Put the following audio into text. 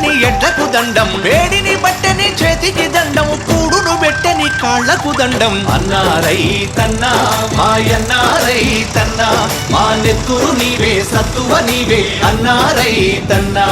కాడిని ఎడ్లకు దండం. వేడిని పట్టని చేతికి దండం. కూడును పెట్టని కాళ్ళకు దండం. అన్నారై తన్నా మాయన్నారై తన్నా మా నెత్తురు నీవే సత్తువ నీవే అన్నారై తన్నా.